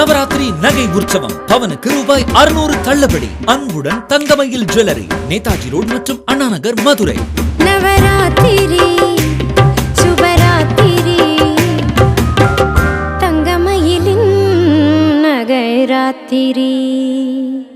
நவராத்திரி நகை உற்சவம். பவனுக்கு ரூபாய் அறுநூறு தள்ளுபடி. அன்புடன் தங்கமயில் ஜுவல்லரி. நேதாஜி ரோடு மற்றும் அண்ணா நகர் மதுரை. நவராத்திரி சுபராத்திரி. தங்கமயிலின் நகைராத்திரி